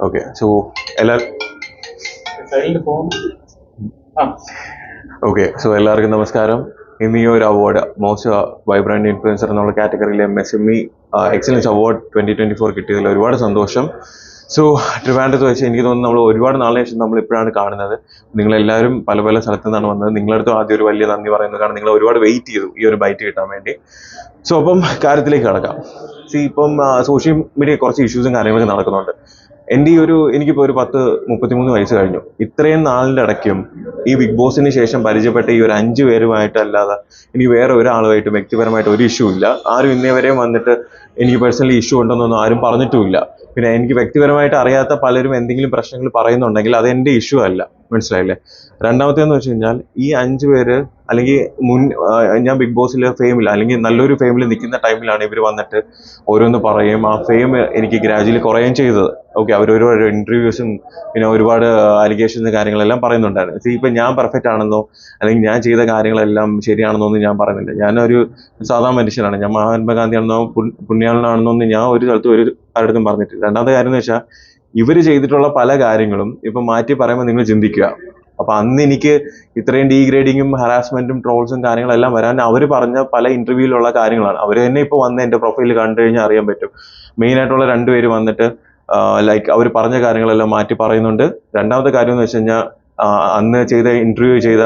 Okay so എല്ലാ സൈഡിൽ phone ആ. ഓക്കെ സോ എല്ലാവർക്കും നമസ്കാരം. ഇന്ന് ഈ ഒരു അവാർഡ് മോസ്റ്റ് വൈബ്രന്റ് ഇൻഫ്ലുവൻസർ എന്നുള്ള കാറ്റഗറിയിലെ M S M E excellence award twenty twenty four കിട്ടിയതിൽ ഒരുപാട് സന്തോഷം. സോ ട്രിവാൻഡ്രത്ത് വെച്ച് എനിക്ക് തോന്നുന്നു നമ്മൾ ഒരുപാട് നാളിന് ശേഷം നമ്മൾ ഇപ്പോഴാണ് കാണുന്നത്. നിങ്ങളെല്ലാവരും പല പല സ്ഥലത്തു നിന്നാണ് വന്നത്. നിങ്ങളടുത്ത് ആദ്യം ഒരു വലിയ നന്ദി പറയുന്നത് കാരണം നിങ്ങൾ ഒരുപാട് വെയിറ്റ് ചെയ്തു ഈ ഒരു ബൈറ്റ് കിട്ടാൻ വേണ്ടി. സോ അപ്പം കാര്യത്തിലേക്ക് കിടക്കാം. സി ഇപ്പം സോഷ്യൽ മീഡിയ കുറച്ച് ഇഷ്യൂസും കാര്യങ്ങളൊക്കെ നടക്കുന്നുണ്ട്. എന്റെ ഈ ഒരു എനിക്കിപ്പോൾ ഒരു പത്ത് മുപ്പത്തിമൂന്ന് വയസ്സ് കഴിഞ്ഞു. ഇത്രയും നാളിന്റെ ഇടയ്ക്കും ഈ ബിഗ് ബോസിന് ശേഷം പരിചയപ്പെട്ട ഈ ഒരു അഞ്ച് പേരുമായിട്ടല്ലാതെ എനിക്ക് വേറെ ഒരാളുമായിട്ടും വ്യക്തിപരമായിട്ട് ഒരു ഇഷ്യൂ ഇല്ല. ആരും ഇന്നേ വരെയും വന്നിട്ട് എനിക്ക് പേഴ്സണലി ഇഷ്യൂ ഉണ്ടെന്നൊന്നും ആരും പറഞ്ഞിട്ടുമില്ല. പിന്നെ എനിക്ക് വ്യക്തിപരമായിട്ട് അറിയാത്ത പലരും എന്തെങ്കിലും പ്രശ്നങ്ങൾ പറയുന്നുണ്ടെങ്കിൽ അത് എന്റെ ഇഷ്യൂ അല്ല. മനസ്സിലായില്ലേ? രണ്ടാമത്തേന്ന് വെച്ച് കഴിഞ്ഞാൽ ഈ അഞ്ച് പേര് അല്ലെങ്കിൽ മുൻ ഞാൻ ബിഗ് ബോസിൽ ഫെയിമിൽ അല്ലെങ്കിൽ നല്ലൊരു ഫെയിമിൽ നിൽക്കുന്ന ടൈമിലാണ് ഇവർ വന്നിട്ട് ഓരോന്ന് പറയും ആ ഫെയിം എനിക്ക് ഗ്രാജുവലി കുറയുകയും ചെയ്തത്. ഓക്കെ അവർ ഒരുപാട് ഇന്റർവ്യൂസും പിന്നെ ഒരുപാട് അലിഗേഷൻസ് കാര്യങ്ങളെല്ലാം പറയുന്നുണ്ടായിരുന്നു. സീ ഇപ്പം ഞാൻ പെർഫെക്റ്റ് ആണെന്നോ അല്ലെങ്കിൽ ഞാൻ ചെയ്ത കാര്യങ്ങളെല്ലാം ശരിയാണെന്നോ ഞാൻ പറയുന്നില്ല. ഞാനൊരു സാധാ മനുഷ്യനാണ്. ഞാൻ മഹാത്മാഗാന്ധിയാണെന്നോ ആണെന്നോ പുണ്യാളനാണെന്നോ ഒന്നും ഞാൻ ഒരു സ്ഥലത്തും ഒരു ആരുടെ പറഞ്ഞിട്ടില്ല. രണ്ടാമത്തെ കാര്യം എന്ന് വെച്ചാൽ ഇവർ ചെയ്തിട്ടുള്ള പല കാര്യങ്ങളും ഇപ്പം മാറ്റി പറയുമ്പോൾ നിങ്ങൾ ചിന്തിക്കുക. അപ്പൊ അന്ന് എനിക്ക് ഇത്രയും ഡീഗ്രേഡിങ്ങും ഹറാസ്മെന്റും ട്രോൾസും കാര്യങ്ങളെല്ലാം വരാൻ അവർ പറഞ്ഞ പല ഇന്റർവ്യൂവിലുള്ള കാര്യങ്ങളാണ്. അവർ തന്നെ ഇപ്പോൾ വന്ന് എന്റെ പ്രൊഫൈൽ കണ്ടു കഴിഞ്ഞാൽ അറിയാൻ പറ്റും. മെയിൻ ആയിട്ടുള്ള രണ്ടുപേര് വന്നിട്ട് ലൈക്ക് അവർ പറഞ്ഞ കാര്യങ്ങളെല്ലാം മാറ്റി പറയുന്നുണ്ട്. രണ്ടാമത്തെ കാര്യം എന്ന് വെച്ച് കഴിഞ്ഞാൽ അന്ന് ചെയ്ത ഇന്റർവ്യൂ ചെയ്ത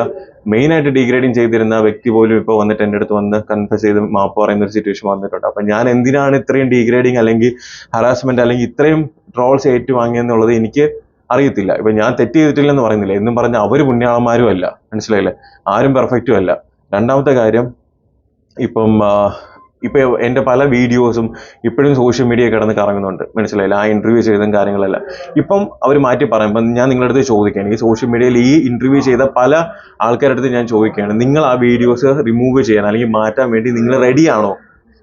മെയിൻ ആയിട്ട് ഡീഗ്രേഡിങ് ചെയ്തിരുന്ന വ്യക്തി പോലും ഇപ്പോൾ വന്നിട്ട് എന്റെ അടുത്ത് വന്ന് കൺഫസ് ചെയ്ത് മാപ്പ് പറയുന്ന ഒരു സിറ്റുവേഷൻ വന്നിട്ടുണ്ട്. അപ്പം ഞാൻ എന്തിനാണ് ഇത്രയും ഡീഗ്രേഡിങ് അല്ലെങ്കിൽ ഹറാസ്മെന്റ് അല്ലെങ്കിൽ ഇത്രയും ട്രോൾസ് ഏറ്റുവാങ്ങിയെന്നുള്ളത് എനിക്ക് അറിയത്തില്ല. ഇപ്പൊ ഞാൻ തെറ്റ് ചെയ്തിട്ടില്ലെന്ന് പറയുന്നില്ല. എന്നും പറഞ്ഞ അവർ പുണ്യാളന്മാരും അല്ല. മനസ്സിലായില്ലേ? ആരും പെർഫെക്റ്റും അല്ല. രണ്ടാമത്തെ കാര്യം ഇപ്പം ആ, എന്റെ പല വീഡിയോസും ഇപ്പോഴും സോഷ്യൽ മീഡിയ കിടന്ന് കറങ്ങുന്നുണ്ട്. മനസ്സിലായില്ല? ആ ഇന്റർവ്യൂ ചെയ്തും കാര്യങ്ങളെല്ലാം. ഇപ്പം അവർ മാറ്റി പറയുമ്പോൾ ഞാൻ നിങ്ങളുടെ അടുത്ത് ചോദിക്കുകയാണ്. ഈ സോഷ്യൽ മീഡിയയിൽ ഈ ഇന്റർവ്യൂ ചെയ്ത പല ആൾക്കാരുടെ അടുത്ത് ഞാൻ ചോദിക്കുകയാണ്. നിങ്ങൾ ആ വീഡിയോസ് റിമൂവ് ചെയ്യാൻ അല്ലെങ്കിൽ മാറ്റാൻ വേണ്ടി നിങ്ങൾ റെഡിയാണോ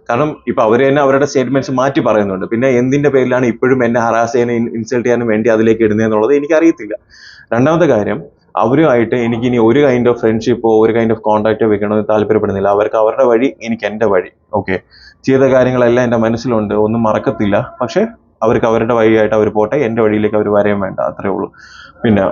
കാരണം ഇപ്പൊ അവർ തന്നെ അവരുടെ സ്റ്റേറ്റ്മെന്റ്സ് മാറ്റി പറയുന്നുണ്ട്. പിന്നെ എന്തിന്റെ പേരിലാണ് ഇപ്പോഴും എന്നെ ഹറാസ് ചെയ്യാനും ഇൻസൾട്ട് ചെയ്യാനും വേണ്ടി അതിലേക്ക് ഇടുന്നതെന്നുള്ളത് എനിക്ക് അറിയത്തില്ല രണ്ടാമത്തെ കാര്യം അവരുമായിട്ട് എനിക്ക് ഇനി ഒരു കൈൻഡ് ഓഫ് ഫ്രണ്ട്ഷിപ്പോ ഒരു കൈൻഡ് ഓഫ് കോൺടാക്റ്റോ വെക്കണമെന്ന് താല്പര്യപ്പെടുന്നില്ല. അവർക്ക് അവരുടെ വഴി എനിക്ക് എന്റെ വഴി. ഓക്കെ ചെയ്ത കാര്യങ്ങളെല്ലാം എന്റെ മനസ്സിലുണ്ട്. ഒന്നും മറക്കത്തില്ല. പക്ഷെ അവർക്ക് അവരുടെ വഴിയായിട്ട് അവർ പോട്ടെ. എന്റെ വഴിയിലേക്ക് അവർ വരെയും വേണ്ട. അത്രേ ഉള്ളൂ. പിന്നെ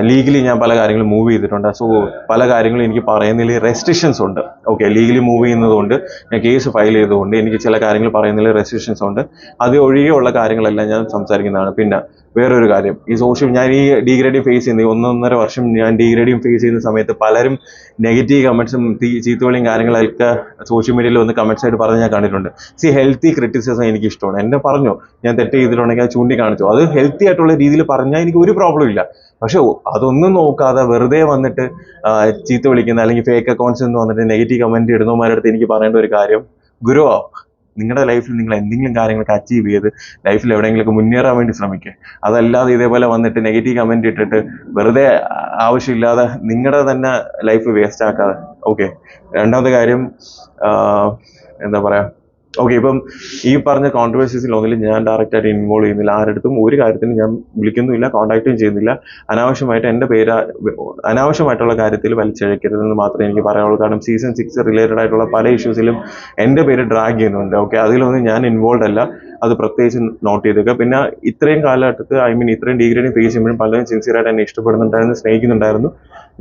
ലീഗലി ഞാൻ പല കാര്യങ്ങളും മൂവ് ചെയ്തിട്ടുണ്ട്. സോ പല കാര്യങ്ങളും എനിക്ക് പറയുന്നതിൽ റെസ്ട്രിക്ഷൻസ് ഉണ്ട്. ഓക്കെ ലീഗലി മൂവ് ചെയ്യുന്നതുകൊണ്ട് ഞാൻ കേസ് ഫയൽ ചെയ്തുകൊണ്ട് എനിക്ക് ചില കാര്യങ്ങൾ പറയുന്നതിൽ റെസ്ട്രിക്ഷൻസ് ഉണ്ട്. അത് ഒഴികെയുള്ള കാര്യങ്ങളെല്ലാം ഞാൻ സംസാരിക്കുന്നതാണ്. പിന്നെ വേറൊരു കാര്യം. ഈ സോഷ്യൽ ഞാൻ ഈ ഡിഗ്രേഡിയും ഫേസ് ചെയ്യുന്ന ഒന്നൊന്നര വർഷം ഞാൻ ഡിഗ്രേഡിയും ഫേസ് ചെയ്യുന്ന സമയത്ത് പലരും നെഗറ്റീവ് കമൻസും ചീത്തവിളിയും കാര്യങ്ങളൊക്കെ സോഷ്യൽ മീഡിയയിൽ വന്ന് കമൻസ് ആയിട്ട് പറഞ്ഞ് ഞാൻ കണ്ടിട്ടുണ്ട്. സി ഹെൽത്തി ക്രിറ്റിസിസം എനിക്ക് ഇഷ്ടമാണ്. എന്നെ പറഞ്ഞു. ഞാൻ തെറ്റ് ചെയ്തിട്ടുണ്ടെങ്കിൽ ചൂണ്ടിക്കാണിച്ചു. അത് ഹെൽത്തി ആയിട്ടുള്ള രീതിയിൽ പറഞ്ഞാൽ എനിക്ക് ഒരു പ്രോബ്ലം ഇല്ല. പക്ഷെ അതൊന്നും നോക്കാതെ വെറുതെ വന്നിട്ട് ചീത്ത വിളിക്കുന്ന അല്ലെങ്കിൽ ഫേക്ക് അക്കൗണ്ട്സ് എന്ന് വന്നിട്ട് നെഗറ്റീവ് കമന്റ് ഇടുന്നവന്മാരുടെ അടുത്ത് എനിക്ക് പറയേണ്ട ഒരു കാര്യം ഗുരു നിങ്ങളുടെ ലൈഫിൽ നിങ്ങൾ എന്തെങ്കിലും കാര്യങ്ങളൊക്കെ അച്ചീവ് ചെയ്ത് ലൈഫിൽ എവിടെയെങ്കിലും മുന്നേറാൻ വേണ്ടി ശ്രമിക്കുക അതല്ലാതെ ഇതേപോലെ വന്നിട്ട് നെഗറ്റീവ് കമന്റ് ഇട്ടിട്ട് വെറുതെ ആവശ്യമില്ലാതെ നിങ്ങളുടെ തന്നെ ലൈഫ് വേസ്റ്റ് ആക്കാതെ. ഓക്കെ രണ്ടാമത്തെ കാര്യം എന്താ പറയാ ഓക്കെ ഇപ്പം ഈ പറഞ്ഞ കോൺട്രവേഴ്സീസിൽ ഒന്നിൽ ഞാൻ ഡയറക്റ്റ് ആയിട്ട് ഇൻവോൾവ് ചെയ്യുന്നില്ല. ആരുടെ ഒരു കാര്യത്തിനും ഞാൻ വിളിക്കുന്നുമില്ല കോൺടാക്റ്റും ചെയ്യുന്നില്ല. അനാവശ്യമായിട്ട് എന്റെ പേര് അനാവശ്യമായിട്ടുള്ള കാര്യത്തിൽ വലിച്ചഴക്കരുതെന്ന് മാത്രമേ എനിക്ക് പറയാനുള്ളൂ. കാരണം സീസൺ സിക്സ് റിലേറ്റഡ് ആയിട്ടുള്ള പല ഇഷ്യൂസിലും എന്റെ പേര് ഡ്രാഗ് ചെയ്യുന്നുണ്ട്. ഓക്കെ അതിലൊന്നും ഞാൻ ഇൻവോൾവ് അല്ല. അത് പ്രത്യേകിച്ച് നോട്ട് ചെയ്തേക്കുക. പിന്നെ ഇത്രയും കാലഘട്ടത്ത് ഐ മീൻ ഇത്രയും ഡിഗ്രി ഫേസ് ചെയ്യുമ്പോഴും പലരും സിൻസിയറായിട്ട് എന്നെ ഇഷ്ടപ്പെടുന്നുണ്ടായിരുന്നു സ്നേഹിക്കുന്നുണ്ടായിരുന്നു.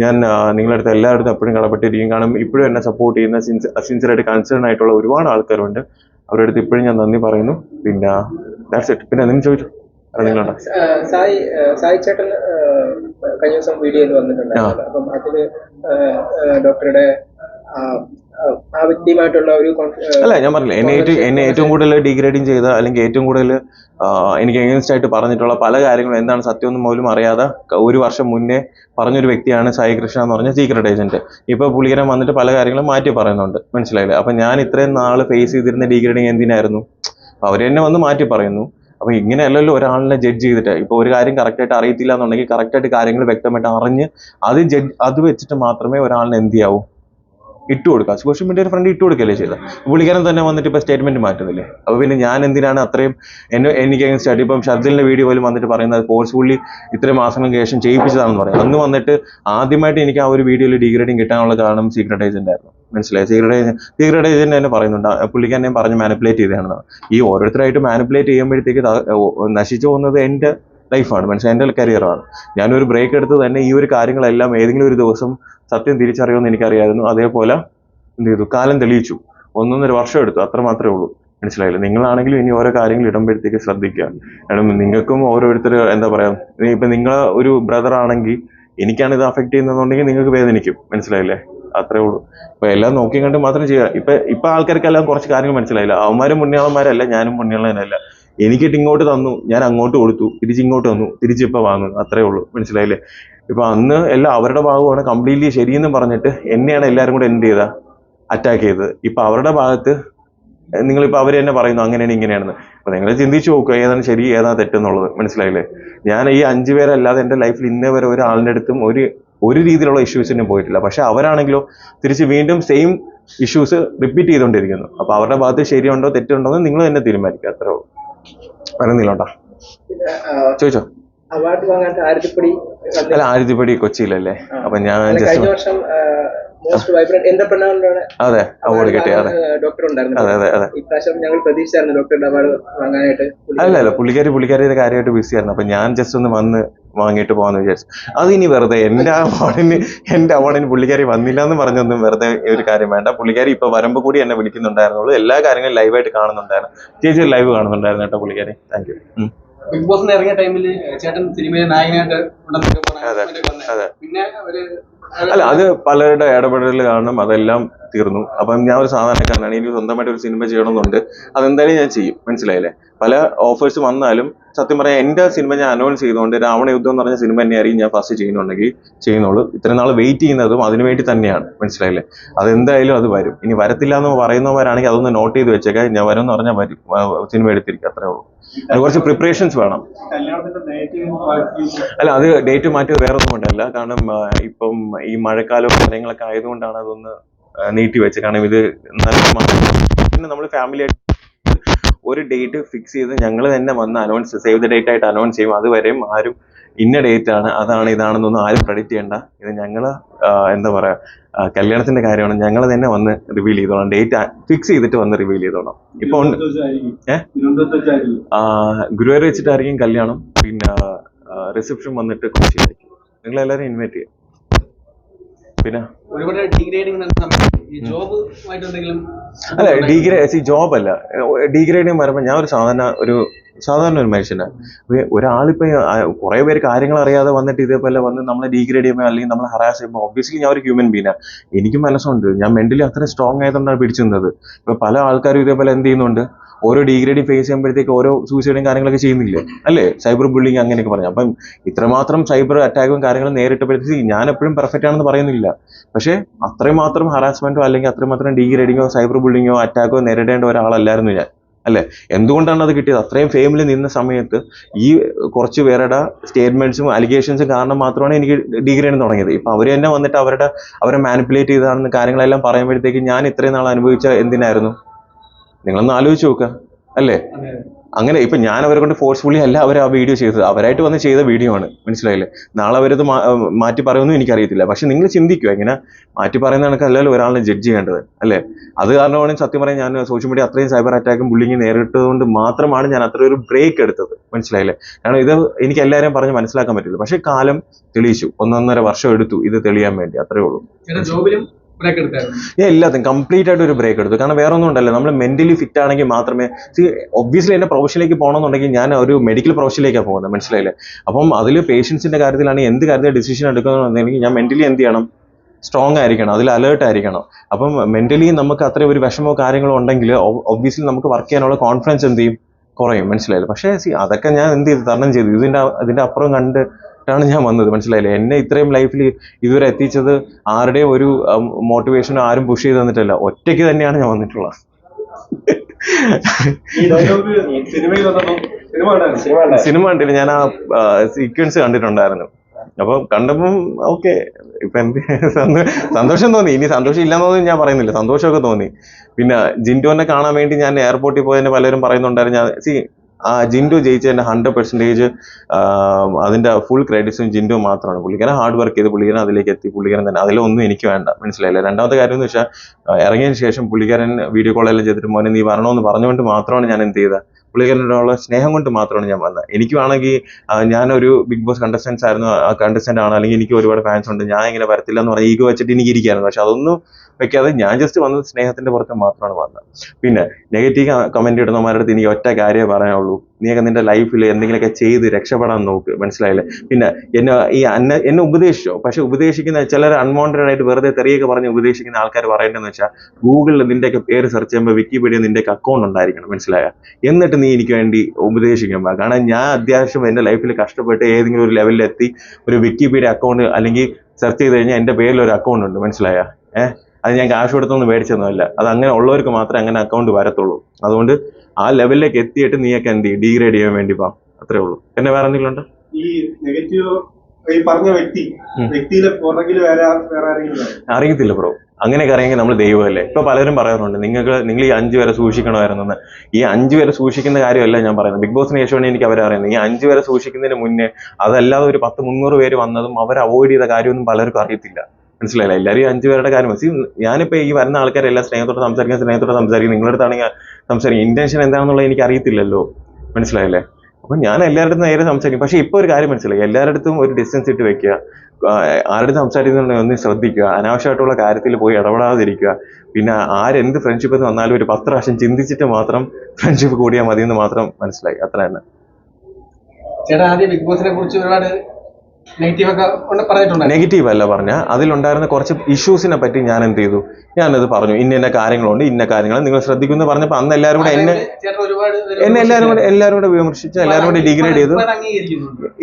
ഞാൻ നിങ്ങളുടെ അടുത്ത് എല്ലായിടത്തും എപ്പോഴും കടപ്പെട്ടിരിക്കും. കാരണം ഇപ്പോഴും എന്നെ സപ്പോർട്ട് ചെയ്യുന്ന സിൻസിയറായിട്ട് കൺസേൺ ആയിട്ടുള്ള ഒരുപാട് ആൾക്കാരുണ്ട്. അവരുടെ അടുത്ത് ഇപ്പോഴും ഞാൻ നന്ദി പറയുന്നു. പിന്നെ ദാറ്റ്സ് ഇറ്റ് പിന്നെ എന്തെങ്കിലും ചോദിച്ചു? നിങ്ങളുണ്ടോ സായി സായി ചേട്ടൻ കഴിഞ്ഞ ദിവസം വീഡിയോയിൽ വന്നിട്ടുണ്ടായിരുന്നു. അപ്പം അതിൽ ഡോക്ടറുടെ ആ, വ്യക്തിയുമായിട്ടുള്ള ഒരു അല്ല ഞാൻ പറഞ്ഞില്ല എന്നെ ഏറ്റവും എന്നെ ഏറ്റവും കൂടുതൽ ഡീഗ്രേഡിങ് ചെയ്ത അല്ലെങ്കിൽ ഏറ്റവും കൂടുതൽ എനിക്ക് എഗൈൻസ്റ്റ് ആയിട്ട് പറഞ്ഞിട്ടുള്ള പല കാര്യങ്ങളും എന്താണ് സത്യം ഒന്നും പോലും അറിയാതെ ഒരു വർഷം മുന്നേ പറഞ്ഞൊരു വ്യക്തിയാണ് സായി കൃഷ്ണ എന്ന് പറഞ്ഞ സീക്രട്ട് ഏജന്റ് ഇപ്പൊ പുള്ളിക്കരൻ വന്നിട്ട് പല കാര്യങ്ങളും മാറ്റി പറയുന്നുണ്ട്. മനസ്സിലായില്ലേ? അപ്പൊ ഞാൻ ഇത്രയും നാൾ ഫേസ് ചെയ്തിരുന്ന ഡീഗ്രേഡിങ് എന്തിനായിരുന്നു? അപ്പോൾ അവർ തന്നെ വന്ന് മാറ്റി പറയുന്നു. അപ്പൊ ഇങ്ങനെയല്ലല്ലോ ഒരാളിനെ ജഡ്ജ് ചെയ്തിട്ട്. ഇപ്പൊ ഒരു കാര്യം കറക്റ്റ് ആയിട്ട് അറിയത്തില്ല എന്നുണ്ടെങ്കിൽ കറക്റ്റ് ആയിട്ട് കാര്യങ്ങൾ വ്യക്തമായിട്ട് അറിഞ്ഞ് അത് ജഡ്ജ് അത് വെച്ചിട്ട് മാത്രമേ ഒരാളിനെ എന്ത് ചെയ്യാവൂ? ഇട്ട് കൊടുക്കുക. സോഷ്യൽ മീഡിയയുടെ ഫ്രണ്ട് ഇട്ട് കൊടുക്കുകയല്ലേ ചെയ്തത്? പുള്ളിക്കാരൻ തന്നെ വന്നിട്ട് ഇപ്പോൾ സ്റ്റേറ്റ്മെന്റ് മാറ്റുന്നില്ലേ? അപ്പോൾ പിന്നെ ഞാൻ എന്തിനാണ് അത്രയും എന്നെ എനിക്ക് അഗൻസ്റ്റ് ഇപ്പം ഷർദിലിന്റെ വീഡിയോ പോലും വന്നിട്ട് പറയുന്നത് ഫോഴ്സ്ഫുള്ളി ഇത്രയും മാസങ്ങൾക്ക് ശേഷം ചെയ്യിപ്പിച്ചതാണെന്ന് പറയാം. അന്ന് വന്നിട്ട് ആദ്യമായിട്ട് എനിക്ക് ആ ഒരു വീഡിയോയിൽ ഡിഗ്രേഡിങ് കിട്ടാനുള്ള കാരണം സീക്രട്ട് ഏജന്റ് ആയിരുന്നു മനസ്സിലായി? സീക്രട്ട് ഏജന്റ് സീക്രട്ട് ഏജന്റ് തന്നെ പറയുന്നുണ്ട്. പുള്ളിക്കാരൻ പറഞ്ഞ് മാനിപ്പുലേറ്റ് ചെയ്തതാണെന്ന് ഈ ഓരോരുത്തരായിട്ട് മാനിപ്പുലേറ്റ് ചെയ്യുമ്പോഴത്തേക്ക് നശിച്ചു പോകുന്നത് എന്റെ ലൈഫാണ്. മനസ്സിലായി? എന്റെ കരിയറാണ് ഞാനൊരു ബ്രേക്ക് എടുത്ത് തന്നെ ഈ ഒരു കാര്യങ്ങളെല്ലാം ഏതെങ്കിലും ഒരു ദിവസം സത്യം തിരിച്ചറിയുമെന്ന് എനിക്കറിയായിരുന്നു. അതേപോലെ എന്ത് ചെയ്തു? കാലം തെളിയിച്ചു. ഒന്നൊന്നര വർഷം എടുത്തു. അത്ര മാത്രമേ ഉള്ളൂ. മനസ്സിലായില്ല? നിങ്ങളാണെങ്കിലും ഇനി ഓരോ കാര്യങ്ങൾ ഇടുമ്പോഴത്തേക്ക് ശ്രദ്ധിക്കുക. കാരണം നിങ്ങൾക്കും ഓരോരുത്തർ എന്താ പറയാ ഇപ്പം നിങ്ങൾ ഒരു ബ്രദർ ആണെങ്കിൽ എനിക്കാണ് ഇത് അഫക്ട് ചെയ്യുന്നതെന്നുണ്ടെങ്കിൽ നിങ്ങൾക്ക് വേദനിക്കും. മനസ്സിലായില്ലേ? അത്രേ ഉള്ളൂ. ഇപ്പം എല്ലാം നോക്കി കണ്ട് മാത്രം ചെയ്യുക. ഇപ്പൊ ഇപ്പൊ ആൾക്കാർക്കെല്ലാം കുറച്ച് കാര്യങ്ങൾ മനസ്സിലായില്ല. അവന്മാരും പുണ്യാളന്മാരല്ല ഞാനും പുണ്യാളനല്ല എനിക്കിട്ട് ഇങ്ങോട്ട് തന്നു ഞാൻ അങ്ങോട്ട് കൊടുത്തു തിരിച്ച് ഇങ്ങോട്ട് തന്നു തിരിച്ചിപ്പോ വാങ്ങുന്നു അത്രേ ഉള്ളൂ മനസ്സിലായില്ലേ? ഇപ്പൊ അന്ന് എല്ലാം അവരുടെ ഭാഗമാണ് കംപ്ലീറ്റ്ലി ശരിയെന്ന് പറഞ്ഞിട്ട് എന്നെയാണ് എല്ലാവരും കൂടെ എന്ത് ചെയ്ത അറ്റാക്ക് ചെയ്തത്. ഇപ്പൊ അവരുടെ ഭാഗത്ത് നിങ്ങളിപ്പോൾ അവർ തന്നെ പറയുന്നു അങ്ങനെയാണ് ഇങ്ങനെയാണെന്ന്. അപ്പോൾ നിങ്ങൾ ചിന്തിച്ചു നോക്കുക ഏതാണ് ശരി ഏതാണ് തെറ്റെന്നുള്ളത് മനസ്സിലായില്ലേ? ഞാൻ ഈ അഞ്ചു പേരല്ലാതെ എന്റെ ലൈഫിൽ ഇന്നേ വരെ ഒരാളുടെ അടുത്തും ഒരു ഒരു രീതിയിലുള്ള ഇഷ്യൂസിനും പോയിട്ടില്ല. പക്ഷെ അവരാണെങ്കിലോ തിരിച്ച് വീണ്ടും സെയിം ഇഷ്യൂസ് റിപ്പീറ്റ് ചെയ്തുകൊണ്ടിരിക്കുന്നു. അപ്പോൾ അവരുടെ ഭാഗത്ത് ശരിയുണ്ടോ തെറ്റുണ്ടോ എന്ന് നിങ്ങൾ തന്നെ തീരുമാനിക്കുക അത്രേ ഉള്ളൂ. വരുന്നില്ലോട്ടാ ചോദിച്ചോ. അവാർഡ് അല്ല ആര്യതിപ്പടി കൊച്ചിയിലല്ലേ? അപ്പൊ ഞാൻ കഴിഞ്ഞ ജസ്റ്റ് വർഷം മോസ്റ്റ് വൈബ്രന്റ് എന്റർപ്രണറിന്റെ അതെ അവാർഡ് കിട്ടി അതെ. ഡോക്ടർ ഉണ്ടായിരുന്നു. അതെ അതെ അതെ. ഇപ്രാവശ്യം ഞങ്ങൾ പ്രതീക്ഷിച്ചായിരുന്നു ഡോക്ടറുടെ അവാർഡ് വാങ്ങാനായിട്ട് അല്ല അല്ല പുള്ളിക്കാരി പുള്ളിക്കാരിയുടെ കാര്യമായിട്ട് ബിസി ആയിരുന്നു. അപ്പൊ ഞാൻ ജസ്റ്റ് ഒന്ന് വന്ന് വാങ്ങിയിട്ട് പോകാന്ന് വിചാരിച്ചു. അത് ഇനി വെറുതെ എന്റെ അവാർഡിന് എന്റെ അവാർഡിന് പുള്ളിക്കാരി വന്നില്ല എന്ന് പറഞ്ഞൊന്നും വെറുതെ ഒരു കാര്യം വേണ്ട. പുള്ളിക്കാരി ഇപ്പൊ വരുമ്പോ കൂടി എന്നെ വിളിക്കുന്നുണ്ടായിരുന്നുള്ളൂ. എല്ലാ കാര്യങ്ങളും ലൈവായിട്ട് കാണുന്നുണ്ടായിരുന്നു. ചേച്ചി ലൈവ് കാണുന്നുണ്ടായിരുന്നു കേട്ടോ പുള്ളിക്കാരി. താങ്ക് യു ബിഗ് ബോസിന് ഇറങ്ങിയ ടൈമിൽ ചേട്ടൻ സിനിമയിലെ നായകനായിട്ട് ഉണ്ടെന്നൊക്കെ പറഞ്ഞു. പിന്നെ ഒരു അല്ല അത് പലരുടെ ഇടപെടൽ കാരണം അതെല്ലാം തീർന്നു. അപ്പം ഞാൻ ഒരു സാധാരണക്കാരനാണ്. എനിക്ക് സ്വന്തമായിട്ട് ഒരു സിനിമ ചെയ്യണമെന്നുണ്ട്. അതെന്തായാലും ഞാൻ ചെയ്യും. മനസ്സിലായില്ലേ? പല ഓഫേഴ്സ് വന്നാലും സത്യം പറയാം എന്റെ സിനിമ ഞാൻ അനൗൺസ് ചെയ്തുകൊണ്ട് രാവണ യുദ്ധം എന്ന് പറഞ്ഞ സിനിമ തന്നെയായിരിക്കും ഞാൻ ഫസ്റ്റ് ചെയ്യുന്നുണ്ടെങ്കിൽ ചെയ്യുന്നുള്ളൂ. ഇത്രയും നാൾ വെയിറ്റ് ചെയ്യുന്നതും അതിനു വേണ്ടി തന്നെയാണ്. മനസ്സിലായില്ലേ? അതെന്തായാലും അത് വരും. ഇനി വരത്തില്ല എന്ന് പറയുന്നവരാണെങ്കിൽ അതൊന്ന് നോട്ട് ചെയ്ത് വെച്ചേക്കാം. ഞാൻ വരും എന്ന് പറഞ്ഞാൽ വരും സിനിമ എടുത്തിരിക്കും അത്രേ ഉള്ളൂ. കുറച്ച് പ്രിപ്പറേഷൻസ് വേണം. അല്ല അത് ഡേറ്റ് മാറ്റി വേറെ ഒന്നും കൊണ്ടല്ല. കാരണം ഇപ്പം ഈ മഴക്കാലവും കാര്യങ്ങളൊക്കെ ആയതുകൊണ്ടാണ് അതൊന്ന് നീട്ടി വെച്ച് കാരണം ഇത് പിന്നെ നമ്മൾ ഫാമിലി ആയിട്ട് ഒരു ഡേറ്റ് ഫിക്സ് ചെയ്ത് ഞങ്ങൾ തന്നെ വന്ന് അനൗൺസ് സേവ് ദ ഡേറ്റ് ആയിട്ട് അനൗൺസ് ചെയ്യും. അതുവരെയും ആരും ഇന്ന ഡേറ്റ് ആണ് അതാണ് ഇതാണെന്നൊന്നും ആരും പ്രെഡിക്റ്റ് ചെയ്യണ്ട. ഇത് ഞങ്ങൾ എന്താ പറയുക കല്യാണത്തിന്റെ കാര്യമാണ്. ഞങ്ങൾ തന്നെ വന്ന് റിവീൽ ചെയ്തോളാം. ഡേറ്റ് ഫിക്സ് ചെയ്തിട്ട് വന്ന് റിവീൽ ചെയ്തോളാം. ഇപ്പൊ ഉണ്ട്. ഏ? ആ, ഗുരുവായൂർ വെച്ചിട്ടായിരിക്കും കല്യാണം. പിന്നെ റിസപ്ഷൻ വന്നിട്ട് കൊച്ചിയിലായിരിക്കും നിങ്ങളെല്ലാവരും ഇൻവൈറ്റ് ചെയ്യാം. പിന്നെ? അല്ല ഡിഗ്രേ ജോബ് അല്ല ഡിഗ്രേഡിങ് വരുമ്പോൾ ഞാൻ ഒരു സാധാരണ ഒരു സാധാരണ ഒരു മനുഷ്യനാണ് അപ്പൊ ഒരാളിപ്പോ കുറെ പേര് കാര്യങ്ങൾ അറിയാതെ വന്നിട്ട് ഇതേപോലെ വന്ന് നമ്മളെ ഡീഗ്രേഡ് ചെയ്യുമ്പോൾ അല്ലെങ്കിൽ നമ്മളെ ഹറാസ് ചെയ്യുമ്പോൾ ഒബ്വിയസ്ലി ഞാൻ ഒരു ഹ്യൂമൻ ബീനാണ് എനിക്കും മനസ്സുണ്ട്. ഞാൻ മെന്റലി അത്ര സ്ട്രോങ് ആയതുകൊണ്ടാണ് പിടിച്ചു നിന്നത്. ഇപ്പൊ പല ആൾക്കാരും ഇതേപോലെ എന്ത് ചെയ്യുന്നുണ്ട്? ഓരോ ഡിഗ്രേഡിങ് ഫേസ് ചെയ്യുമ്പോഴത്തേക്ക് ഓരോ സൂയിസൈഡും കാര്യങ്ങളൊക്കെ ചെയ്യുന്നില്ലേ? അല്ലേ? സൈബർ ബുള്ളിങ് അങ്ങനെയൊക്കെ പറഞ്ഞു. അപ്പം ഇത്രമാത്രം സൈബർ അറ്റാക്കും കാര്യങ്ങളും നേരിട്ടപ്പോഴത്തേക്ക് ഞാൻ എപ്പോഴും പെർഫെക്റ്റ് ആണെന്ന് പറയുന്നില്ല. പക്ഷേ അത്രയും മാത്രം ഹറാസ്മെന്റോ അല്ലെങ്കിൽ അത്രയും മാത്രം ഡീഗ്രേഡിങ്ങോ സൈബർ ബുള്ളിങ്ങോ അറ്റാക്കോ നേരിടേണ്ട ഒരാളല്ലായിരുന്നു ഞാൻ. അല്ലേ? എന്തുകൊണ്ടാണ് അത് കിട്ടിയത്? അത്രയും ഫെയിമിൽ നിന്ന സമയത്ത് ഈ കുറച്ച് പേരുടെ സ്റ്റേറ്റ്മെന്റ്സും അലിഗേഷൻസും കാരണം മാത്രമാണ് എനിക്ക് ഡിഗ്രേഡ് തുടങ്ങിയത്. ഇപ്പൊ അവർ തന്നെ വന്നിട്ട് അവരുടെ അവരെ മാനിപ്പുലേറ്റ് ചെയ്താണെന്ന് കാര്യങ്ങളെല്ലാം പറയുമ്പോഴത്തേക്ക് ഞാൻ ഇത്രയും നാൾ അനുഭവിച്ച എന്തിനായിരുന്നു? നിങ്ങളൊന്ന് ആലോചിച്ച് നോക്കുക അല്ലേ? അങ്ങനെ ഇപ്പൊ ഞാൻ അവരെ കൊണ്ട് ഫോഴ്സ്ഫുള്ളി അല്ല അവർ ആ വീഡിയോ ചെയ്തത്. അവരായിട്ട് വന്ന് ചെയ്ത വീഡിയോ ആണ്. മനസ്സിലായില്ലേ? നാളെ അവരത് മാറ്റി പറയുമെന്നും എനിക്കറിയത്തില്ല. പക്ഷെ നിങ്ങൾ ചിന്തിക്കുക ഇങ്ങനെ മാറ്റി പറയുന്ന അല്ലെങ്കിൽ ഒരാളെ ജഡ്ജ് ചെയ്യേണ്ടത് അല്ലേ? അത് കാരണമാണ് സത്യം പറയാൻ ഞാൻ സോഷ്യൽ മീഡിയ അത്രയും സൈബർ അറ്റാക്കും ബുള്ളിങ് നേരിട്ടതുകൊണ്ട് മാത്രമാണ് ഞാൻ അത്ര ഒരു ബ്രേക്ക് എടുത്തത്. മനസ്സിലായില്ലേ? കാരണം ഇത് എനിക്ക് എല്ലാവരെയും പറഞ്ഞ് മനസ്സിലാക്കാൻ പറ്റില്ല പക്ഷെ കാലം തെളിയിച്ചു. ഒന്നൊന്നര വർഷം എടുത്തു ഇത് തെളിയാൻ വേണ്ടി. അത്രേ ഉള്ളൂ. എല്ലാത്തിനും കംപ്ലീറ്റ് ആയിട്ട് ഒരു ബ്രേക്ക് എടുത്തു. കാരണം വേറെ ഒന്നും ഉണ്ടല്ലോ. നമ്മൾ മെന്റലി ഫിറ്റ് ആണെങ്കിൽ മാത്രമേ ഒബ്വിയസ്ലി എന്റെ പ്രൊഫഷനിലേക്ക് പോകണമെന്നുണ്ടെങ്കിൽ ഞാൻ ഒരു മെഡിക്കൽ പ്രൊഫഷനിലേക്കാണ് പോകുന്നത്. മനസ്സിലായില്ലേ? അപ്പം അതിൽ പേഷ്യൻസിന്റെ കാര്യത്തിലാണ് എന്ത് കാര്യത്തിൽ ഡിസിഷൻ എടുക്കണമെന്നുണ്ടെങ്കിൽ ഞാൻ മെന്റലി എന്ത് ചെയ്യണം? സ്ട്രോങ് ആയിരിക്കണം. അതിൽ അലേർട്ട് ആയിരിക്കണം. അപ്പം മെന്റലി നമുക്ക് അത്രയും ഒരു വിഷമോ കാര്യങ്ങളോ ഉണ്ടെങ്കിൽ ഒബ്വിയസ്ലി നമുക്ക് വർക്ക് ചെയ്യാനുള്ള കോൺഫിഡൻസ് എന്ത് ചെയ്യും? കുറയും. മനസ്സിലായില്ല? പക്ഷേ സി അതൊക്കെ ഞാൻ എന്ത് ചെയ്തു? തരണം ചെയ്തു. ഇതിന്റെ ഇതിന്റെ അപ്പുറം കണ്ടിട്ടാണ് ഞാൻ വന്നത്. മനസ്സിലായില്ലേ? എന്നെ ഇത്രയും ലൈഫിൽ ഇതുവരെ എത്തിച്ചത് ആരുടെയും ഒരു മോട്ടിവേഷനോ ആരും പുഷ് ചെയ്ത് തന്നിട്ടില്ല. ഒറ്റയ്ക്ക് തന്നെയാണ് ഞാൻ വന്നിട്ടുള്ളത്. സിനിമ കണ്ടില്ല. ഞാൻ ആ സീക്വൻസ് കണ്ടിട്ടുണ്ടായിരുന്നു. അപ്പൊ കണ്ടപ്പം ഓക്കെ ഇപ്പൊ എന്ത് സന്തോഷം തോന്നി. ഇനി സന്തോഷം ഇല്ലെന്നൊന്നും ഞാൻ പറയുന്നില്ല. സന്തോഷമൊക്കെ തോന്നി. പിന്നെ ജിൻഡോനെ കാണാൻ വേണ്ടി ഞാൻ എയർപോർട്ടിൽ പോയതിന് പലരും പറയുന്നുണ്ടായിരുന്നു. ഞാൻ സി ആ ജിൻഡു ജയിച്ചതിന്റെ ഹൺഡ്രഡ് പെർസെന്റേജ് അതിന്റെ ഫുൾ ക്രെഡിറ്റ്സും ജിൻഡു മാത്രമാണ്. പുള്ളിക്കാരൻ ഹാർഡ് വർക്ക് ചെയ്ത് പുള്ളിക്കാരൻ അതിലേക്ക് എത്തി. പുള്ളിക്കാരൻ തന്നെ. അതിലൊന്നും എനിക്ക് വേണ്ട. മനസ്സിലായില്ല? രണ്ടാമത്തെ കാര്യം എന്ന് വെച്ചാൽ ഇറങ്ങിയതിന് ശേഷം പുള്ളിക്കാരൻ വീഡിയോ കോളെല്ലാം ചെയ്തിട്ട് മോനെ നീ വരണമെന്ന് പറഞ്ഞുകൊണ്ട് മാത്രമാണ് ഞാൻ എന്ത് ചെയ്തത്? പുള്ളിക്കാരനോടുള്ള സ്നേഹം കൊണ്ട് മാത്രമാണ് ഞാൻ വന്നത്. എനിക്ക് വേണമെങ്കിൽ ആ, ഞാനൊരു ബിഗ് ബോസ് കണ്ടസ്റ്റൻസ് ആയിരുന്നു ആ കണ്ടസ്റ്റന്റ് ആണ്. അല്ലെങ്കിൽ എനിക്ക് ഒരുപാട് ഫാൻസ് ഉണ്ട്. ഞാൻ ഇങ്ങനെ വരത്തില്ല എന്ന് പറഞ്ഞ ഈഗോ വെച്ചിട്ട് എനിക്ക് ഇരിക്കായിരുന്നു പക്ഷെ അതൊന്നും വെക്കാതെ ഞാൻ ജസ്റ്റ് വന്നത് സ്നേഹത്തിന്റെ പുറത്ത് മാത്രമാണ് വന്നത്. പിന്നെ നെഗറ്റീവ് കമന്റ് ഇടുന്നവരുടെ അടുത്ത് എനിക്ക് ഒറ്റ കാര്യമേ പറയാനുള്ളൂ. നീയൊക്കെ നിന്റെ ലൈഫിൽ എന്തെങ്കിലുമൊക്കെ ചെയ്ത് രക്ഷപ്പെടാൻ നോക്ക്. മനസ്സിലായില്ലേ? പിന്നെ എന്നെ ഈ അന്നെ എന്നെ ഉപദേശിച്ചോ? പക്ഷെ ഉപദേശിക്കുന്ന ചിലർ അൺവാണ്ടഡ് ആയിട്ട് വെറുതെ തെറിയൊക്കെ പറഞ്ഞ് ഉപദേശിക്കുന്ന ആൾക്കാർ പറയേണ്ടതെന്ന് വെച്ചാൽ ഗൂഗിളിൽ നിന്റെയൊക്കെ പേര് സെർച്ച് ചെയ്യുമ്പോൾ വിക്കിപീഡിയ നിന്റെയൊക്കെ അക്കൗണ്ട് ഉണ്ടായിരിക്കണം. മനസ്സിലായ? എന്നിട്ട് നീ എനിക്ക് വേണ്ടി ഉപദേശിക്കാൻ പാ കാരണം ഞാൻ അത്യാവശ്യം എന്റെ ലൈഫിൽ കഷ്ടപ്പെട്ട് ഏതെങ്കിലും ഒരു ലെവലിൽ എത്തി ഒരു വിക്കിപീഡിയ അക്കൗണ്ട് അല്ലെങ്കിൽ സെർച്ച് ചെയ്ത് കഴിഞ്ഞാൽ എന്റെ പേരിൽ ഒരു അക്കൗണ്ട് ഉണ്ട്. മനസ്സിലായ? ഏഹ്? അത് ഞാൻ കാശ് കൊടുത്തൊന്നും മേടിച്ചൊന്നുമല്ല. അത് അങ്ങനെ ഉള്ളവർക്ക് മാത്രമേ അങ്ങനെ അക്കൗണ്ട് വരത്തുള്ളൂ. അതുകൊണ്ട് ആ ലെവലിലേക്ക് എത്തിയിട്ട് നീയൊക്കെ എന്ത് ചെയ്യും? ഡീഗ്രേഡ് ചെയ്യാൻ വേണ്ടി പാ. അത്രേ ഉള്ളൂ. പിന്നെ വേറെ എന്തെങ്കിലും ഉണ്ട്? ഈ നെഗറ്റീവ് ഈ പറഞ്ഞ വ്യക്തി വ്യക്തിയിലെ പുറകിൽ വേറെ വേറെ ആരെങ്കിലും ഉണ്ടോ? അറിയത്തില്ല ബ്രോ അങ്ങനെയൊക്കെ അറിയാമെങ്കിൽ നമ്മൾ ദൈവമല്ലേ? ഇപ്പൊ പലരും പറയാറുണ്ട് നിങ്ങൾക്ക് നിങ്ങൾ ഈ അഞ്ചു വരെ സൂക്ഷിക്കണമായിരുന്നെന്ന്. ഈ അഞ്ചു വരെ സൂക്ഷിക്കുന്ന കാര്യമല്ല ഞാൻ പറയുന്നത്. ബിഗ് ബോസിന് ശേഷമാണ് എനിക്ക് അവരെ അറിയുന്നത്. ഈ അഞ്ചു വരെ സൂക്ഷിക്കുന്നതിന് മുന്നേ അതല്ലാതെ ഒരു പത്ത് മുന്നൂറ് പേര് വന്നതും അവർ അവോയ്ഡ് ചെയ്ത കാര്യമൊന്നും പലർക്കും അറിയത്തില്ല. മനസ്സിലായില്ല? എല്ലാവരും ഈ അഞ്ചു പേരുടെ കാര്യം ഞാനിപ്പോ ഈ വരുന്ന ആൾക്കാരെല്ലാം സ്നേഹത്തോടെ സംസാരിക്കാൻ സ്നേഹത്തോടെ സംസാരിക്കും. നിങ്ങളുടെ അടുത്താണെങ്കിൽ സംസാരിക്കും. ഇന്റൻഷൻ എന്താണെന്നുള്ളത് എനിക്ക് അറിയത്തില്ലല്ലോ മനസ്സിലായല്ലേ? അപ്പൊ ഞാൻ എല്ലാവരുടെ നേരെ സംസാരിക്കും. പക്ഷെ ഇപ്പൊ ഒരു കാര്യം മനസ്സിലായി. എല്ലാവരുടെ ഒരു ഡിസ്റ്റൻസ് ഇട്ട് വെക്കുക. ആരുടെ സംസാരിക്കുന്നുണ്ടെങ്കിൽ ഒന്ന് ശ്രദ്ധിക്കുക. അനാവശ്യമായിട്ടുള്ള കാര്യത്തിൽ പോയി ഇടപെടാതിരിക്കുക. പിന്നെ ആരെന്ത് ഫ്രണ്ട്ഷിപ്പ് എന്ന് വന്നാലും ഒരു പത്ത് പ്രാവശ്യം ചിന്തിച്ചിട്ട് മാത്രം ഫ്രണ്ട്ഷിപ്പ് കൂടിയാൽ മതി എന്ന് മാത്രം മനസ്സിലായി. അത്ര തന്നെ ചേട്ടാ ആദ്യം ബിഗ് ബോസിനെ കുറിച്ച് ഒരുപാട് നെഗറ്റീവ് അല്ല പറഞ്ഞ. അതിലുണ്ടായിരുന്ന കുറച്ച് ഇഷ്യൂസിനെ പറ്റി ഞാൻ എന്ത് ചെയ്തു? ഞാൻ അത് പറഞ്ഞു. ഇന്ന ഇന്ന കാര്യങ്ങളുണ്ട് ഇന്ന കാര്യങ്ങൾ. നിങ്ങൾ ശ്രദ്ധിക്കുന്നു പറഞ്ഞപ്പോൾ അന്ന് എല്ലാവരും കൂടെ എന്നെ എന്നെ എല്ലാവരും കൂടെ എല്ലാവരും കൂടെ വിമർശിച്ച് എല്ലാവരും കൂടെ ഡിഗ്രേഡ് ചെയ്തു.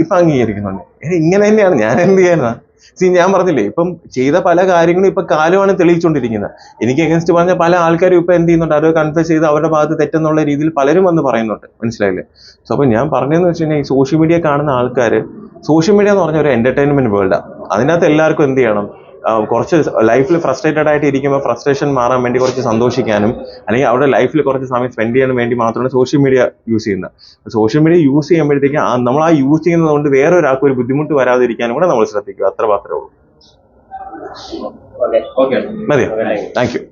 ഇപ്പൊ അംഗീകരിക്കുന്നുണ്ട്. ഇങ്ങനെ തന്നെയാണ്. ഞാൻ എന്ത് ചെയ്യാനാ? സി ഞാൻ പറഞ്ഞില്ലേ ഇപ്പം ചെയ്ത പല കാര്യങ്ങളും ഇപ്പൊ കാലമാണ് തെളിയിച്ചുകൊണ്ടിരിക്കുന്നത് എനിക്ക് എഗൻസ്റ്റ് പറഞ്ഞ പല ആൾക്കാരും ഇപ്പൊ എന്ത് ചെയ്യുന്നുണ്ട്? അത് കൺഫ്യൂസ് ചെയ്ത് അവരുടെ ഭാഗത്ത് തെറ്റെന്നുള്ള രീതിയിൽ പലരും വന്ന് പറയുന്നുണ്ട്. മനസ്സിലായില്ലേ? സോ അപ്പൊ ഞാൻ പറഞ്ഞതെന്ന് വെച്ച് കഴിഞ്ഞാൽ ഈ സോഷ്യൽ മീഡിയ കാണുന്ന ആൾക്കാർ സോഷ്യൽ മീഡിയ എന്ന് പറഞ്ഞ ഒരു എന്റർടൈൻമെന്റ് വേൾഡാണ് അതിനകത്ത് എല്ലാവർക്കും എന്ത് ചെയ്യണം? കുറച്ച് ലൈഫിൽ ഫ്രസ്ട്രേറ്റഡ് ആയിട്ട് ഇരിക്കുമ്പോൾ ഫ്രസ്ട്രേഷൻ മാറാൻ വേണ്ടി കുറച്ച് സന്തോഷിക്കാനും അല്ലെങ്കിൽ അവരുടെ ലൈഫിൽ കുറച്ച് സമയം സ്പെൻഡ് ചെയ്യാനും വേണ്ടി മാത്രമാണ് സോഷ്യൽ മീഡിയ യൂസ് ചെയ്യുന്നത്. സോഷ്യൽ മീഡിയ യൂസ് ചെയ്യുമ്പോഴത്തേക്ക് ആ നമ്മൾ ആ യൂസ് ചെയ്യുന്നത് കൊണ്ട് വേറെ ഒരാൾക്ക് ഒരു ബുദ്ധിമുട്ട് വരാതിരിക്കാനും കൂടെ നമ്മൾ ശ്രദ്ധിക്കുക. അത്ര മാത്രമേ ഉള്ളൂ. മതിയോ? Thank you